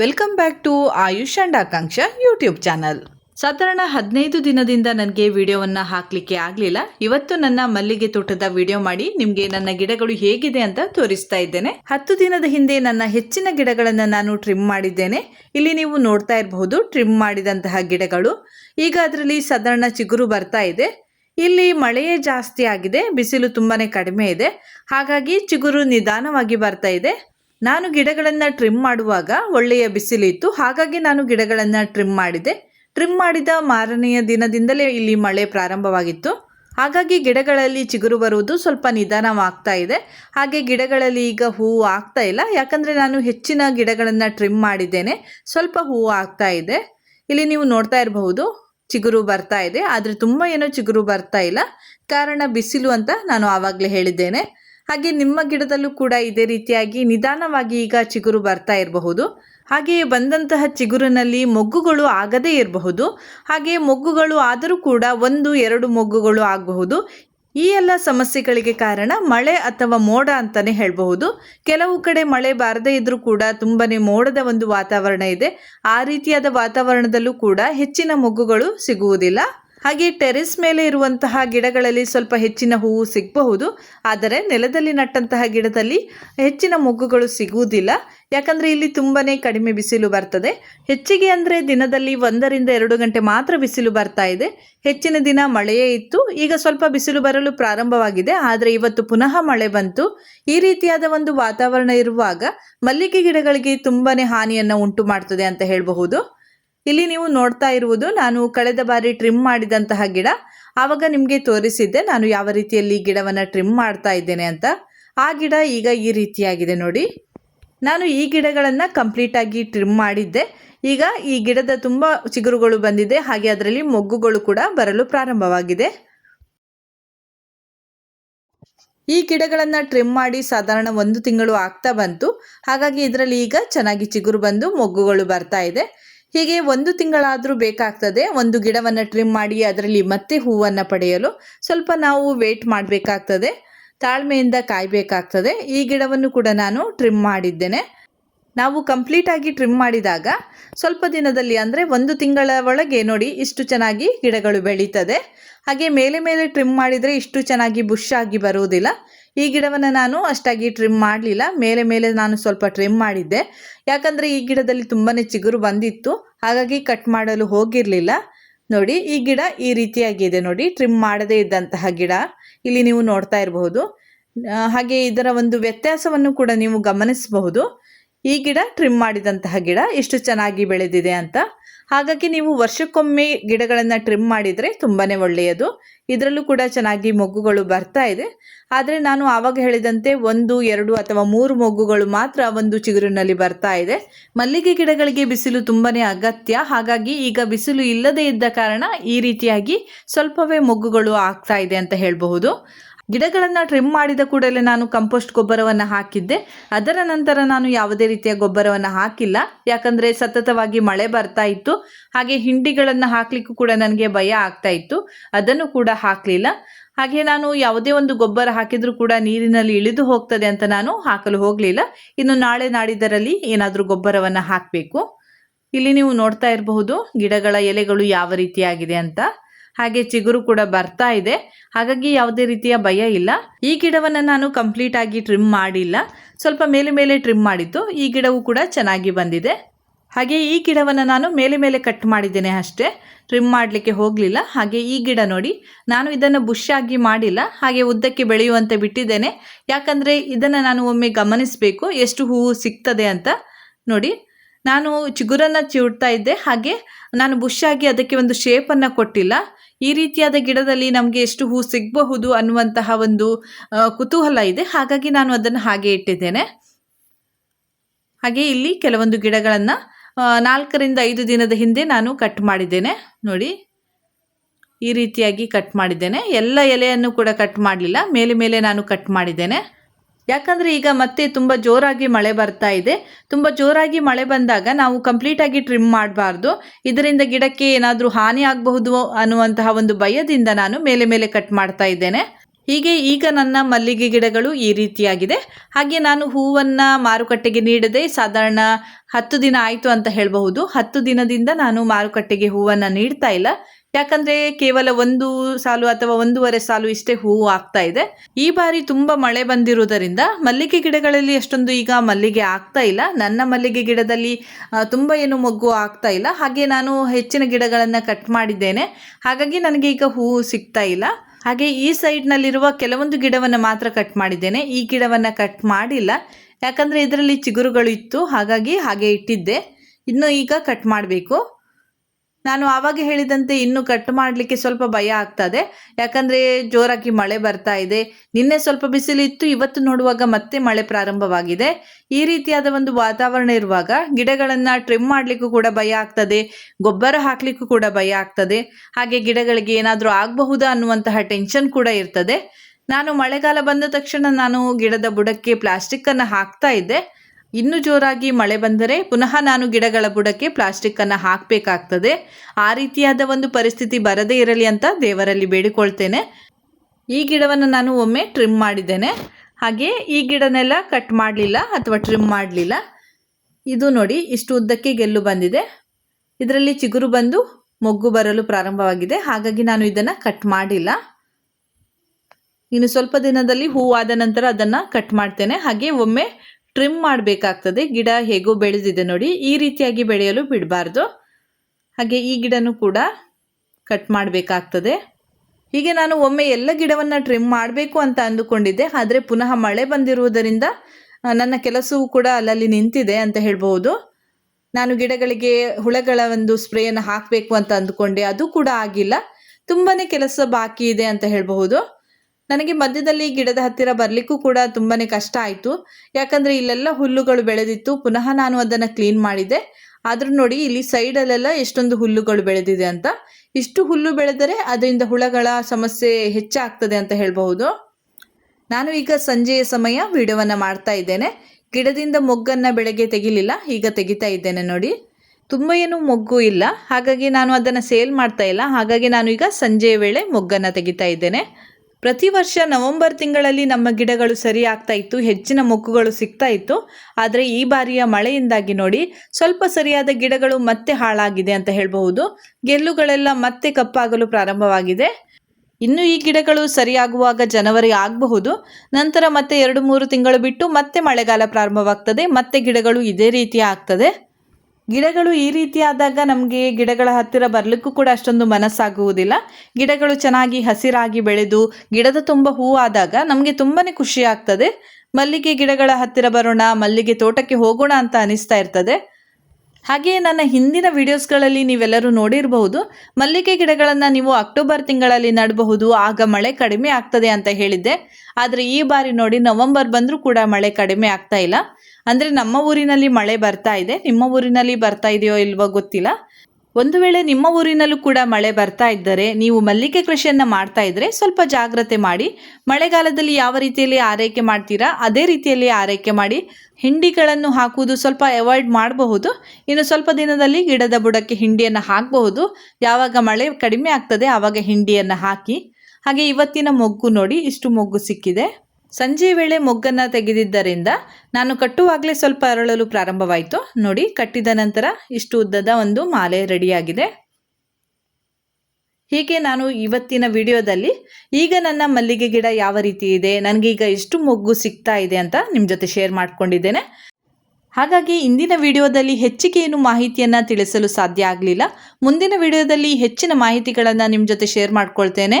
Welcome back to Ayush and Akanksha YouTube channel. ಸಾಧಾರಣ ಹದಿನೈದು ದಿನದಿಂದ ನನಗೆ ವಿಡಿಯೋವನ್ನು ಹಾಕಲಿಕ್ಕೆ ಆಗಲಿಲ್ಲ. ಇವತ್ತು ನನ್ನ ಮಲ್ಲಿಗೆ ತೋಟದ ವಿಡಿಯೋ ಮಾಡಿ ನಿಮಗೆ ನನ್ನ ಗಿಡಗಳು ಹೇಗಿದೆ ಅಂತ ತೋರಿಸ್ತಾ ಇದ್ದೇನೆ. ಹತ್ತು ದಿನದ ಹಿಂದೆ ನನ್ನ ಹೆಚ್ಚಿನ ಗಿಡಗಳನ್ನು ನಾನು ಟ್ರಿಮ್ ಮಾಡಿದ್ದೇನೆ. ಇಲ್ಲಿ ನೀವು ನೋಡ್ತಾ ಇರಬಹುದು ಟ್ರಿಮ್ ಮಾಡಿದಂತಹ ಗಿಡಗಳು. ಈಗ ಅದರಲ್ಲಿ ಸಾಧಾರಣ ಚಿಗುರು ಬರ್ತಾ ಇದೆ. ಇಲ್ಲಿ ಮಳೆಯೇ ಜಾಸ್ತಿ ಆಗಿದೆ, ಬಿಸಿಲು ತುಂಬಾನೇ ಕಡಿಮೆ ಇದೆ. ಹಾಗಾಗಿ ಚಿಗುರು ನಿಧಾನವಾಗಿ ಬರ್ತಾ ಇದೆ. ನಾನು ಗಿಡಗಳನ್ನು ಟ್ರಿಮ್ ಮಾಡುವಾಗ ಒಳ್ಳೆಯ ಬಿಸಿಲಿತ್ತು. ಹಾಗಾಗಿ ನಾನು ಗಿಡಗಳನ್ನು ಟ್ರಿಮ್ ಮಾಡಿದೆ. ಟ್ರಿಮ್ ಮಾಡಿದ ಮಾರನೆಯ ದಿನದಿಂದಲೇ ಇಲ್ಲಿ ಮಳೆ ಪ್ರಾರಂಭವಾಗಿತ್ತು. ಹಾಗಾಗಿ ಗಿಡಗಳಲ್ಲಿ ಚಿಗುರು ಬರುವುದು ಸ್ವಲ್ಪ ನಿಧಾನವಾಗ್ತಾ ಇದೆ. ಹಾಗೆ ಗಿಡಗಳಲ್ಲಿ ಈಗ ಹೂವು ಆಗ್ತಾ ಇಲ್ಲ. ಯಾಕಂದರೆ ನಾನು ಹೆಚ್ಚಿನ ಗಿಡಗಳನ್ನು ಟ್ರಿಮ್ ಮಾಡಿದ್ದೇನೆ. ಸ್ವಲ್ಪ ಹೂವು ಆಗ್ತಾ ಇದೆ. ಇಲ್ಲಿ ನೀವು ನೋಡ್ತಾ ಇರಬಹುದು, ಚಿಗುರು ಬರ್ತಾ ಇದೆ. ಆದರೆ ತುಂಬ ಏನೋ ಚಿಗುರು ಬರ್ತಾ ಇಲ್ಲ. ಕಾರಣ ಬಿಸಿಲು ಅಂತ ನಾನು ಆವಾಗಲೇ ಹೇಳಿದ್ದೇನೆ. ಹಾಗೆ ನಿಮ್ಮ ಗಿಡದಲ್ಲೂ ಕೂಡ ಇದೇ ರೀತಿಯಾಗಿ ನಿಧಾನವಾಗಿ ಈಗ ಚಿಗುರು ಬರ್ತಾ ಇರಬಹುದು. ಹಾಗೆಯೇ ಬಂದಂತಹ ಚಿಗುರಿನಲ್ಲಿ ಮೊಗ್ಗುಗಳು ಆಗದೇ ಇರಬಹುದು. ಹಾಗೆ ಮೊಗ್ಗುಗಳು ಆದರೂ ಕೂಡ ಒಂದು, ಎರಡು ಮೊಗ್ಗುಗಳು ಆಗಬಹುದು. ಈ ಎಲ್ಲ ಸಮಸ್ಯೆಗಳಿಗೆ ಕಾರಣ ಮಳೆ ಅಥವಾ ಮೋಡ ಅಂತಾನೆ ಹೇಳಬಹುದು. ಕೆಲವು ಕಡೆ ಮಳೆ ಬಾರದೇ ಇದ್ರೂ ಕೂಡ ತುಂಬಾನೇ ಮೋಡದ ಒಂದು ವಾತಾವರಣ ಇದೆ. ಆ ರೀತಿಯಾದ ವಾತಾವರಣದಲ್ಲೂ ಕೂಡ ಹೆಚ್ಚಿನ ಮೊಗ್ಗುಗಳು ಸಿಗುವುದಿಲ್ಲ. ಹಾಗೆ ಟೆರೆಸ್ ಮೇಲೆ ಇರುವಂತಹ ಗಿಡಗಳಲ್ಲಿ ಸ್ವಲ್ಪ ಹೆಚ್ಚಿನ ಹೂವು ಸಿಗಬಹುದು. ಆದರೆ ನೆಲದಲ್ಲಿ ನಟ್ಟಂತಹ ಗಿಡದಲ್ಲಿ ಹೆಚ್ಚಿನ ಮೊಗ್ಗುಗಳು ಸಿಗುವುದಿಲ್ಲ. ಯಾಕಂದರೆ ಇಲ್ಲಿ ತುಂಬಾನೇ ಕಡಿಮೆ ಬಿಸಿಲು ಬರ್ತದೆ. ಹೆಚ್ಚಿಗೆ ಅಂದರೆ ದಿನದಲ್ಲಿ ಒಂದರಿಂದ ಎರಡು ಗಂಟೆ ಮಾತ್ರ ಬಿಸಿಲು ಬರ್ತಾ ಇದೆ. ಹೆಚ್ಚಿನ ದಿನ ಮಳೆಯೇ ಇತ್ತು. ಈಗ ಸ್ವಲ್ಪ ಬಿಸಿಲು ಬರಲು ಪ್ರಾರಂಭವಾಗಿದೆ. ಆದರೆ ಇವತ್ತು ಪುನಃ ಮಳೆ ಬಂತು. ಈ ರೀತಿಯಾದ ಒಂದು ವಾತಾವರಣ ಇರುವಾಗ ಮಲ್ಲಿಗೆ ಗಿಡಗಳಿಗೆ ತುಂಬಾನೇ ಹಾನಿಯನ್ನು ಉಂಟು ಮಾಡ್ತದೆ ಅಂತ ಹೇಳಬಹುದು. ಇಲ್ಲಿ ನೀವು ನೋಡ್ತಾ ಇರುವುದು ನಾನು ಕಳೆದ ಬಾರಿ ಟ್ರಿಮ್ ಮಾಡಿದಂತಹ ಗಿಡ. ಆವಾಗ ನಿಮಗೆ ತೋರಿಸಿದ್ದೆ ನಾನು ಯಾವ ರೀತಿಯಲ್ಲಿ ಗಿಡವನ್ನು ಟ್ರಿಮ್ ಮಾಡ್ತಾ ಇದ್ದೇನೆ ಅಂತ. ಆ ಗಿಡ ಈಗ ಈ ರೀತಿಯಾಗಿದೆ ನೋಡಿ. ನಾನು ಈ ಗಿಡಗಳನ್ನು ಕಂಪ್ಲೀಟಾಗಿ ಟ್ರಿಮ್ ಮಾಡಿದ್ದೆ. ಈಗ ಈ ಗಿಡದ ತುಂಬ ಚಿಗುರುಗಳು ಬಂದಿದೆ. ಹಾಗೆ ಅದರಲ್ಲಿ ಮೊಗ್ಗುಗಳು ಕೂಡ ಬರಲು ಪ್ರಾರಂಭವಾಗಿದೆ. ಈ ಗಿಡಗಳನ್ನು ಟ್ರಿಮ್ ಮಾಡಿ ಸಾಧಾರಣ ಒಂದು ತಿಂಗಳು ಆಗ್ತಾ ಬಂತು. ಹಾಗಾಗಿ ಇದರಲ್ಲಿ ಈಗ ಚೆನ್ನಾಗಿ ಚಿಗುರು ಬಂದು ಮೊಗ್ಗುಗಳು ಬರ್ತಾ ಇದೆ. ಹೀಗೆ ಒಂದು ತಿಂಗಳಾದರೂ ಬೇಕಾಗ್ತದೆ. ಒಂದು ಗಿಡವನ್ನು ಟ್ರಿಮ್ ಮಾಡಿ ಅದರಲ್ಲಿ ಮತ್ತೆ ಹೂವನ್ನು ಪಡೆಯಲು ಸ್ವಲ್ಪ ನಾವು ವೇಟ್ ಮಾಡಬೇಕಾಗ್ತದೆ. ತಾಳ್ಮೆಯಿಂದ ಕಾಯಬೇಕಾಗ್ತದೆ. ಈ ಗಿಡವನ್ನು ಕೂಡ ನಾನು ಟ್ರಿಮ್ ಮಾಡಿದ್ದೇನೆ. ನಾವು ಕಂಪ್ಲೀಟಾಗಿ ಟ್ರಿಮ್ ಮಾಡಿದಾಗ ಸ್ವಲ್ಪ ದಿನದಲ್ಲಿ ಅಂದರೆ ಒಂದು ತಿಂಗಳ ಒಳಗೆ ನೋಡಿ ಇಷ್ಟು ಚೆನ್ನಾಗಿ ಗಿಡಗಳು ಬೆಳೀತದೆ. ಹಾಗೆ ಮೇಲೆ ಮೇಲೆ ಟ್ರಿಮ್ ಮಾಡಿದರೆ ಇಷ್ಟು ಚೆನ್ನಾಗಿ ಬುಷ್ ಆಗಿ ಬರುವುದಿಲ್ಲ. ಈ ಗಿಡವನ್ನು ನಾನು ಅಷ್ಟಾಗಿ ಟ್ರಿಮ್ ಮಾಡಲಿಲ್ಲ. ಮೇಲೆ ಮೇಲೆ ನಾನು ಸ್ವಲ್ಪ ಟ್ರಿಮ್ ಮಾಡಿದ್ದೆ. ಯಾಕಂದರೆ ಈ ಗಿಡದಲ್ಲಿ ತುಂಬಾ ಚಿಗುರು ಬಂದಿತ್ತು. ಹಾಗಾಗಿ ಕಟ್ ಮಾಡಲು ಹೋಗಿರಲಿಲ್ಲ. ನೋಡಿ, ಈ ಗಿಡ ಈ ರೀತಿಯಾಗಿದೆ ನೋಡಿ. ಟ್ರಿಮ್ ಮಾಡದೇ ಇದ್ದಂತಹ ಗಿಡ ಇಲ್ಲಿ ನೀವು ನೋಡ್ತಾ ಇರಬಹುದು. ಹಾಗೆ ಇದರ ಒಂದು ವ್ಯತ್ಯಾಸವನ್ನು ಕೂಡ ನೀವು ಗಮನಿಸಬಹುದು. ಈ ಗಿಡ ಟ್ರಿಮ್ ಮಾಡಿದಂತಹ ಗಿಡ ಇಷ್ಟು ಚೆನ್ನಾಗಿ ಬೆಳೆದಿದೆ ಅಂತ. ಹಾಗಾಗಿ ನೀವು ವರ್ಷಕ್ಕೊಮ್ಮೆ ಗಿಡಗಳನ್ನು ಟ್ರಿಮ್ ಮಾಡಿದರೆ ತುಂಬಾ ಒಳ್ಳೆಯದು. ಇದರಲ್ಲೂ ಕೂಡ ಚೆನ್ನಾಗಿ ಮೊಗ್ಗುಗಳು ಬರ್ತಾ ಇದೆ. ಆದರೆ ನಾನು ಆವಾಗ ಹೇಳಿದಂತೆ ಒಂದು, ಎರಡು ಅಥವಾ ಮೂರು ಮೊಗ್ಗುಗಳು ಮಾತ್ರ ಒಂದು ಚಿಗುರಿನಲ್ಲಿ ಬರ್ತಾ ಇದೆ. ಮಲ್ಲಿಗೆ ಗಿಡಗಳಿಗೆ ಬಿಸಿಲು ತುಂಬಾನೇ ಅಗತ್ಯ. ಹಾಗಾಗಿ ಈಗ ಬಿಸಿಲು ಇಲ್ಲದೇ ಇದ್ದ ಕಾರಣ ಈ ರೀತಿಯಾಗಿ ಸ್ವಲ್ಪವೇ ಮೊಗ್ಗುಗಳು ಆಗ್ತಾ ಇದೆ ಅಂತ ಹೇಳಬಹುದು. ಗಿಡಗಳನ್ನು ಟ್ರಿಮ್ ಮಾಡಿದ ಕೂಡಲೇ ನಾನು ಕಂಪೋಸ್ಟ್ ಗೊಬ್ಬರವನ್ನು ಹಾಕಿದ್ದೆ. ಅದರ ನಂತರ ನಾನು ಯಾವುದೇ ರೀತಿಯ ಗೊಬ್ಬರವನ್ನು ಹಾಕಿಲ್ಲ. ಯಾಕಂದರೆ ಸತತವಾಗಿ ಮಳೆ ಬರ್ತಾ ಇತ್ತು. ಹಾಗೆ ಹಿಂಡಿಗಳನ್ನು ಹಾಕಲಿಕ್ಕೂ ಕೂಡ ನನಗೆ ಭಯ ಆಗ್ತಾ ಇತ್ತು. ಅದನ್ನು ಕೂಡ ಹಾಕಲಿಲ್ಲ. ಹಾಗೆ ನಾನು ಯಾವುದೇ ಒಂದು ಗೊಬ್ಬರ ಹಾಕಿದರೂ ಕೂಡ ನೀರಿನಲ್ಲಿ ಇಳಿದು ಹೋಗ್ತದೆ ಅಂತ ನಾನು ಹಾಕಲು ಹೋಗಲಿಲ್ಲ. ಇನ್ನು ನಾಳೆ ನಾಡಿದರಲ್ಲಿ ಏನಾದರೂ ಗೊಬ್ಬರವನ್ನು ಹಾಕಬೇಕು. ಇಲ್ಲಿ ನೀವು ನೋಡ್ತಾ ಇರಬಹುದು ಗಿಡಗಳ ಎಲೆಗಳು ಯಾವ ರೀತಿಯಾಗಿದೆ ಅಂತ. ಹಾಗೆ ಚಿಗುರು ಕೂಡ ಬರ್ತಾ ಇದೆ. ಹಾಗಾಗಿ ಯಾವುದೇ ರೀತಿಯ ಭಯ ಇಲ್ಲ. ಈ ಗಿಡವನ್ನು ನಾನು ಕಂಪ್ಲೀಟ್ ಆಗಿ ಟ್ರಿಮ್ ಮಾಡಿಲ್ಲ. ಸ್ವಲ್ಪ ಮೇಲೆ ಮೇಲೆ ಟ್ರಿಮ್ ಮಾಡಿತ್ತು. ಈ ಗಿಡವು ಕೂಡ ಚೆನ್ನಾಗಿ ಬಂದಿದೆ. ಹಾಗೆ ಈ ಗಿಡವನ್ನು ನಾನು ಮೇಲೆ ಮೇಲೆ ಕಟ್ ಮಾಡಿದ್ದೇನೆ ಅಷ್ಟೇ. ಟ್ರಿಮ್ ಮಾಡಲಿಕ್ಕೆ ಹೋಗಲಿಲ್ಲ. ಹಾಗೆ ಈ ಗಿಡ ನೋಡಿ, ನಾನು ಇದನ್ನು ಬುಷ್ ಆಗಿ ಮಾಡಿಲ್ಲ. ಹಾಗೆ ಉದ್ದಕ್ಕೆ ಬೆಳೆಯುವಂತೆ ಬಿಟ್ಟಿದ್ದೇನೆ. ಯಾಕಂದರೆ ಇದನ್ನು ನಾನು ಒಮ್ಮೆ ಗಮನಿಸಬೇಕು. ಎಷ್ಟು ಹೂವು ಸಿಗ್ತದೆ ಅಂತ ನೋಡಿ. ನಾನು ಚಿಗುರನ್ನು ಚಿಡ್ತಾ ಇದ್ದೆ. ಹಾಗೆ ನಾನು ಬುಷ್ ಆಗಿ ಅದಕ್ಕೆ ಒಂದು ಶೇಪನ್ನು ಕೊಟ್ಟಿಲ್ಲ. ಈ ರೀತಿಯಾದ ಗಿಡದಲ್ಲಿ ನಮಗೆ ಎಷ್ಟು ಹೂ ಸಿಗಬಹುದು ಅನ್ನುವಂತಹ ಒಂದು ಕುತೂಹಲ ಇದೆ. ಹಾಗಾಗಿ ನಾನು ಅದನ್ನು ಹಾಗೆ ಇಟ್ಟಿದ್ದೇನೆ. ಹಾಗೆ ಇಲ್ಲಿ ಕೆಲವೊಂದು ಗಿಡಗಳನ್ನು ನಾಲ್ಕರಿಂದ ಐದು ದಿನದ ಹಿಂದೆ ನಾನು ಕಟ್ ಮಾಡಿದ್ದೇನೆ. ನೋಡಿ, ಈ ರೀತಿಯಾಗಿ ಕಟ್ ಮಾಡಿದ್ದೇನೆ. ಎಲ್ಲ ಎಲೆಯನ್ನು ಕೂಡ ಕಟ್ ಮಾಡಲಿಲ್ಲ. ಮೇಲೆ ಮೇಲೆ ನಾನು ಕಟ್ ಮಾಡಿದ್ದೇನೆ. ಯಾಕಂದರೆ ಈಗ ಮತ್ತೆ ತುಂಬ ಜೋರಾಗಿ ಮಳೆ ಬರ್ತಾ ಇದೆ. ತುಂಬ ಜೋರಾಗಿ ಮಳೆ ಬಂದಾಗ ನಾವು ಕಂಪ್ಲೀಟಾಗಿ ಟ್ರಿಮ್ ಮಾಡಬಾರ್ದು. ಇದರಿಂದ ಗಿಡಕ್ಕೆ ಏನಾದರೂ ಹಾನಿ ಆಗಬಹುದು ಅನ್ನುವಂತಹ ಒಂದು ಭಯದಿಂದ ನಾನು ಮೇಲೆ ಮೇಲೆ ಕಟ್ ಮಾಡ್ತಾ ಇದ್ದೇನೆ. ಹೀಗೆ ಈಗ ನನ್ನ ಮಲ್ಲಿಗೆ ಗಿಡಗಳು ಈ ರೀತಿಯಾಗಿದೆ. ಹಾಗೆ ನಾನು ಹೂವನ್ನು ಮಾರುಕಟ್ಟೆಗೆ ನೀಡದೆ ಸಾಧಾರಣ ಹತ್ತು ದಿನ ಆಯಿತು ಅಂತ ಹೇಳಬಹುದು. ಹತ್ತು ದಿನದಿಂದ ನಾನು ಮಾರುಕಟ್ಟೆಗೆ ಹೂವನ್ನು ನೀಡ್ತಾ ಇಲ್ಲ. ಯಾಕಂದ್ರೆ ಕೇವಲ ಒಂದು ಸಾಲು ಅಥವಾ ಒಂದೂವರೆ ಸಾಲು ಇಷ್ಟೇ ಹೂವು ಆಗ್ತಾ ಇದೆ. ಈ ಬಾರಿ ತುಂಬಾ ಮಳೆ ಬಂದಿರುವುದರಿಂದ ಮಲ್ಲಿಗೆ ಗಿಡಗಳಲ್ಲಿ ಅಷ್ಟೊಂದು ಈಗ ಮಲ್ಲಿಗೆ ಆಗ್ತಾ ಇಲ್ಲ. ನನ್ನ ಮಲ್ಲಿಗೆ ಗಿಡದಲ್ಲಿ ತುಂಬಾ ಏನು ಮೊಗ್ಗು ಆಗ್ತಾ ಇಲ್ಲ. ಹಾಗೆ ನಾನು ಹೆಚ್ಚಿನ ಗಿಡಗಳನ್ನ ಕಟ್ ಮಾಡಿದ್ದೇನೆ. ಹಾಗಾಗಿ ನನಗೆ ಈಗ ಹೂವು ಸಿಗ್ತಾ ಇಲ್ಲ. ಹಾಗೆ ಈ ಸೈಡ್ನಲ್ಲಿರುವ ಕೆಲವೊಂದು ಗಿಡವನ್ನು ಮಾತ್ರ ಕಟ್ ಮಾಡಿದ್ದೇನೆ. ಈ ಗಿಡವನ್ನು ಕಟ್ ಮಾಡಿಲ್ಲ. ಯಾಕಂದರೆ ಇದರಲ್ಲಿ ಚಿಗುರುಗಳು ಇತ್ತು. ಹಾಗಾಗಿ ಹಾಗೆ ಇಟ್ಟಿದ್ದೆ. ಇನ್ನು ಈಗ ಕಟ್ ಮಾಡಬೇಕು. ನಾನು ಆವಾಗ ಹೇಳಿದಂತೆ ಇನ್ನು ಕಟ್ ಮಾಡಲಿಕ್ಕೆ ಸ್ವಲ್ಪ ಭಯ ಆಗ್ತದೆ. ಯಾಕಂದರೆ ಜೋರಾಗಿ ಮಳೆ ಬರ್ತಾ ಇದೆ. ನಿನ್ನೆ ಸ್ವಲ್ಪ ಬಿಸಿಲಿತ್ತು, ಇವತ್ತು ನೋಡುವಾಗ ಮತ್ತೆ ಮಳೆ ಪ್ರಾರಂಭವಾಗಿದೆ. ಈ ರೀತಿಯಾದ ಒಂದು ವಾತಾವರಣ ಇರುವಾಗ ಗಿಡಗಳನ್ನು ಟ್ರಿಮ್ ಮಾಡಲಿಕ್ಕೂ ಕೂಡ ಭಯ ಆಗ್ತದೆ. ಗೊಬ್ಬರ ಹಾಕಲಿಕ್ಕೂ ಕೂಡ ಭಯ ಆಗ್ತದೆ. ಹಾಗೆ ಗಿಡಗಳಿಗೆ ಏನಾದರೂ ಆಗಬಹುದಾ ಅನ್ನುವಂತಹ ಟೆನ್ಷನ್ ಕೂಡ ಇರ್ತದೆ. ನಾನು ಮಳೆಗಾಲ ಬಂದ ತಕ್ಷಣ ನಾನು ಗಿಡದ ಬುಡಕ್ಕೆ ಪ್ಲಾಸ್ಟಿಕ್ಕನ್ನು ಹಾಕ್ತಾ ಇದ್ದೆ. ಇನ್ನು ಜೋರಾಗಿ ಮಳೆ ಬಂದರೆ ಪುನಃ ನಾನು ಗಿಡಗಳ ಬುಡಕ್ಕೆ ಪ್ಲಾಸ್ಟಿಕ್ಕನ್ನು ಹಾಕಬೇಕಾಗ್ತದೆ. ಆ ರೀತಿಯಾದ ಒಂದು ಪರಿಸ್ಥಿತಿ ಬರದೇ ಇರಲಿ ಅಂತ ದೇವರಲ್ಲಿ ಬೇಡಿಕೊಳ್ತೇನೆ. ಈ ಗಿಡವನ್ನು ನಾನು ಒಮ್ಮೆ ಟ್ರಿಮ್ ಮಾಡಿದ್ದೇನೆ. ಹಾಗೆ ಈ ಗಿಡನೆಲ್ಲ ಕಟ್ ಮಾಡಲಿಲ್ಲ ಅಥವಾ ಟ್ರಿಮ್ ಮಾಡಲಿಲ್ಲ. ಇದು ನೋಡಿ ಇಷ್ಟು ಉದ್ದಕ್ಕೆ ಗೆಲ್ಲು ಬಂದಿದೆ. ಇದರಲ್ಲಿ ಚಿಗುರು ಬಂದು ಮೊಗ್ಗು ಬರಲು ಪ್ರಾರಂಭವಾಗಿದೆ. ಹಾಗಾಗಿ ನಾನು ಇದನ್ನು ಕಟ್ ಮಾಡಿಲ್ಲ. ಇನ್ನು ಸ್ವಲ್ಪ ದಿನದಲ್ಲಿ ಹೂವಾದ ನಂತರ ಅದನ್ನು ಕಟ್ ಮಾಡ್ತೇನೆ. ಹಾಗೆ ಒಮ್ಮೆ ಟ್ರಿಮ್ ಮಾಡಬೇಕಾಗ್ತದೆ. ಗಿಡ ಹೇಗೋ ಬೆಳೆದಿದೆ ನೋಡಿ, ಈ ರೀತಿಯಾಗಿ ಬೆಳೆಯಲು ಬಿಡಬಾರ್ದು. ಹಾಗೆ ಈ ಗಿಡನೂ ಕೂಡ ಕಟ್ ಮಾಡಬೇಕಾಗ್ತದೆ. ಹೀಗೆ ನಾನು ಒಮ್ಮೆ ಎಲ್ಲ ಗಿಡವನ್ನು ಟ್ರಿಮ್ ಮಾಡಬೇಕು ಅಂತ ಅಂದುಕೊಂಡಿದ್ದೆ. ಆದರೆ ಪುನಃ ಮಳೆ ಬಂದಿರುವುದರಿಂದ ನನ್ನ ಕೆಲಸವೂ ಕೂಡ ಅಲ್ಲಲ್ಲಿ ನಿಂತಿದೆ ಅಂತ ಹೇಳ್ಬೋದು ನಾನು ಗಿಡಗಳಿಗೆ ಹುಳಗಳ ಒಂದು ಸ್ಪ್ರೇಯನ್ನು ಹಾಕಬೇಕು ಅಂತ ಅಂದುಕೊಂಡೆ. ಅದು ಕೂಡ ಆಗಿಲ್ಲ. ತುಂಬಾ ಕೆಲಸ ಬಾಕಿ ಇದೆ ಅಂತ ಹೇಳಬಹುದು. ನನಗೆ ಮಧ್ಯದಲ್ಲಿ ಗಿಡದ ಹತ್ತಿರ ಬರಲಿಕ್ಕೂ ಕೂಡ ತುಂಬಾ ಕಷ್ಟ ಆಯಿತು. ಯಾಕಂದರೆ ಇಲ್ಲೆಲ್ಲ ಹುಲ್ಲುಗಳು ಬೆಳೆದಿತ್ತು. ಪುನಃ ನಾನು ಅದನ್ನು ಕ್ಲೀನ್ ಮಾಡಿದೆ. ಆದರೂ ನೋಡಿ, ಇಲ್ಲಿ ಸೈಡಲ್ಲೆಲ್ಲ ಎಷ್ಟೊಂದು ಹುಲ್ಲುಗಳು ಬೆಳೆದಿದೆ ಅಂತ. ಇಷ್ಟು ಹುಲ್ಲು ಬೆಳೆದರೆ ಅದರಿಂದ ಹುಳಗಳ ಸಮಸ್ಯೆ ಹೆಚ್ಚಾಗ್ತದೆ ಅಂತ ಹೇಳಬಹುದು. ನಾನು ಈಗ ಸಂಜೆಯ ಸಮಯ ವಿಡಿಯೋವನ್ನು ಮಾಡ್ತಾ ಇದ್ದೇನೆ. ಗಿಡದಿಂದ ಮೊಗ್ಗನ್ನು ಬೆಳಗ್ಗೆ ತೆಗಿಲಿಲ್ಲ. ಈಗ ತೆಗಿತಾ ಇದ್ದೇನೆ ನೋಡಿ. ತುಂಬ ಏನು ಮೊಗ್ಗು ಇಲ್ಲ. ಹಾಗಾಗಿ ನಾನು ಅದನ್ನು ಸೇಲ್ ಮಾಡ್ತಾ ಇಲ್ಲ. ಹಾಗಾಗಿ ನಾನು ಈಗ ಸಂಜೆಯ ವೇಳೆ ಮೊಗ್ಗನ್ನು ತೆಗಿತಾ ಇದ್ದೇನೆ. ಪ್ರತಿ ವರ್ಷ ನವೆಂಬರ್ ತಿಂಗಳಲ್ಲಿ ನಮ್ಮ ಗಿಡಗಳು ಸರಿ ಆಗ್ತಾ ಇತ್ತು, ಹೆಚ್ಚಿನ ಮೊಕ್ಕುಗಳು ಸಿಗ್ತಾ ಇತ್ತು. ಆದರೆ ಈ ಬಾರಿಯ ಮಳೆಯಿಂದಾಗಿ ನೋಡಿ ಸ್ವಲ್ಪ ಸರಿಯಾದ ಗಿಡಗಳು ಮತ್ತೆ ಹಾಳಾಗಿದೆ ಅಂತ ಹೇಳಬಹುದು. ಗೆಲ್ಲುಗಳೆಲ್ಲ ಮತ್ತೆ ಕಪ್ಪಾಗಲು ಪ್ರಾರಂಭವಾಗಿದೆ. ಇನ್ನು ಈ ಗಿಡಗಳು ಸರಿಯಾಗುವಾಗ ಜನವರಿ ಆಗಬಹುದು. ನಂತರ ಮತ್ತೆ ಎರಡು ಮೂರು ತಿಂಗಳು ಬಿಟ್ಟು ಮತ್ತೆ ಮಳೆಗಾಲ ಪ್ರಾರಂಭವಾಗ್ತದೆ, ಮತ್ತೆ ಗಿಡಗಳು ಇದೇ ರೀತಿ ಆಗ್ತದೆ. ಗಿಡಗಳು ಈ ರೀತಿಯಾದಾಗ ನಮಗೆ ಗಿಡಗಳ ಹತ್ತಿರ ಬರಲಿಕ್ಕೂ ಕೂಡ ಅಷ್ಟೊಂದು ಮನಸ್ಸಾಗುವುದಿಲ್ಲ. ಗಿಡಗಳು ಚೆನ್ನಾಗಿ ಹಸಿರಾಗಿ ಬೆಳೆದು ಗಿಡದ ತುಂಬ ಆದಾಗ ನಮಗೆ ತುಂಬಾ ಖುಷಿ ಆಗ್ತದೆ. ಮಲ್ಲಿಗೆ ಗಿಡಗಳ ಹತ್ತಿರ ಬರೋಣ, ಮಲ್ಲಿಗೆ ತೋಟಕ್ಕೆ ಹೋಗೋಣ ಅಂತ ಅನಿಸ್ತಾ ಇರ್ತದೆ. ಹಾಗೆಯೇ ನನ್ನ ಹಿಂದಿನ ವಿಡಿಯೋಸ್ಗಳಲ್ಲಿ ನೀವೆಲ್ಲರೂ ನೋಡಿರಬಹುದು, ಮಲ್ಲಿಗೆ ಗಿಡಗಳನ್ನು ನೀವು ಅಕ್ಟೋಬರ್ ತಿಂಗಳಲ್ಲಿ ನೆಡಬಹುದು, ಆಗ ಮಳೆ ಕಡಿಮೆ ಆಗ್ತದೆ ಅಂತ ಹೇಳಿದ್ದೆ. ಆದರೆ ಈ ಬಾರಿ ನೋಡಿ ನವೆಂಬರ್ ಬಂದರೂ ಕೂಡ ಮಳೆ ಕಡಿಮೆ ಆಗ್ತಾ ಇಲ್ಲ. ಅಂದರೆ ನಮ್ಮ ಊರಿನಲ್ಲಿ ಮಳೆ ಬರ್ತಾ ಇದೆ. ನಿಮ್ಮ ಊರಿನಲ್ಲಿ ಬರ್ತಾ ಇದೆಯೋ ಇಲ್ವೋ ಗೊತ್ತಿಲ್ಲ. ಒಂದು ವೇಳೆ ನಿಮ್ಮ ಊರಿನಲ್ಲೂ ಕೂಡ ಮಳೆ ಬರ್ತಾ ಇದ್ದರೆ ನೀವು ಮಲ್ಲಿಗೆ ಕೃಷಿಯನ್ನು ಮಾಡ್ತಾ ಇದ್ದರೆ ಸ್ವಲ್ಪ ಜಾಗ್ರತೆ ಮಾಡಿ, ಮಳೆಗಾಲದಲ್ಲಿ ಯಾವ ರೀತಿಯಲ್ಲಿ ಆರೈಕೆ ಮಾಡ್ತೀರಾ ಅದೇ ರೀತಿಯಲ್ಲಿ ಆರೈಕೆ ಮಾಡಿ, ಹಿಂಡಿಗಳನ್ನು ಹಾಕುವುದು ಸ್ವಲ್ಪ ಅವಾಯ್ಡ್ ಮಾಡಬಹುದು. ಇನ್ನು ಸ್ವಲ್ಪ ದಿನದಲ್ಲಿ ಗಿಡದ ಬುಡಕ್ಕೆ ಹಿಂಡಿಯನ್ನು ಹಾಕಬಹುದು. ಯಾವಾಗ ಮಳೆ ಕಡಿಮೆ ಆಗ್ತದೆ ಆವಾಗ ಹಿಂಡಿಯನ್ನು ಹಾಕಿ, ಹಾಗೆ ಇವತ್ತಿನ ಮೊಗ್ಗು ನೋಡಿ ಇಷ್ಟು ಮೊಗ್ಗು ಸಿಕ್ಕಿದೆ. ಸಂಜೆ ವೇಳೆ ಮೊಗ್ಗನ್ನು ತೆಗೆದಿದ್ದರಿಂದ ನಾನು ಕಟ್ಟುವಾಗಲೇ ಸ್ವಲ್ಪ ಅರಳಲು ಪ್ರಾರಂಭವಾಯಿತು. ನೋಡಿ, ಕಟ್ಟಿದ ನಂತರ ಇಷ್ಟು ಉದ್ದದ ಒಂದು ಮಾಲೆ ರೆಡಿಯಾಗಿದೆ. ಹೀಗೆ ನಾನು ಇವತ್ತಿನ ವಿಡಿಯೋದಲ್ಲಿ ಈಗ ನನ್ನ ಮಲ್ಲಿಗೆ ಗಿಡ ಯಾವ ರೀತಿ ಇದೆ, ನನಗೀಗ ಎಷ್ಟು ಮೊಗ್ಗು ಸಿಗ್ತಾ ಇದೆ ಅಂತ ನಿಮ್ಮ ಜೊತೆ ಶೇರ್ ಮಾಡ್ಕೊಂಡಿದ್ದೇನೆ. ಹಾಗಾಗಿ ಇಂದಿನ ವಿಡಿಯೋದಲ್ಲಿ ಹೆಚ್ಚಿಗೆ ಏನು ಮಾಹಿತಿಯನ್ನು ತಿಳಿಸಲು ಸಾಧ್ಯ ಆಗಲಿಲ್ಲ. ಮುಂದಿನ ವಿಡಿಯೋದಲ್ಲಿ ಹೆಚ್ಚಿನ ಮಾಹಿತಿಗಳನ್ನು ನಿಮ್ಮ ಜೊತೆ ಶೇರ್ ಮಾಡ್ಕೊಳ್ತೇನೆ.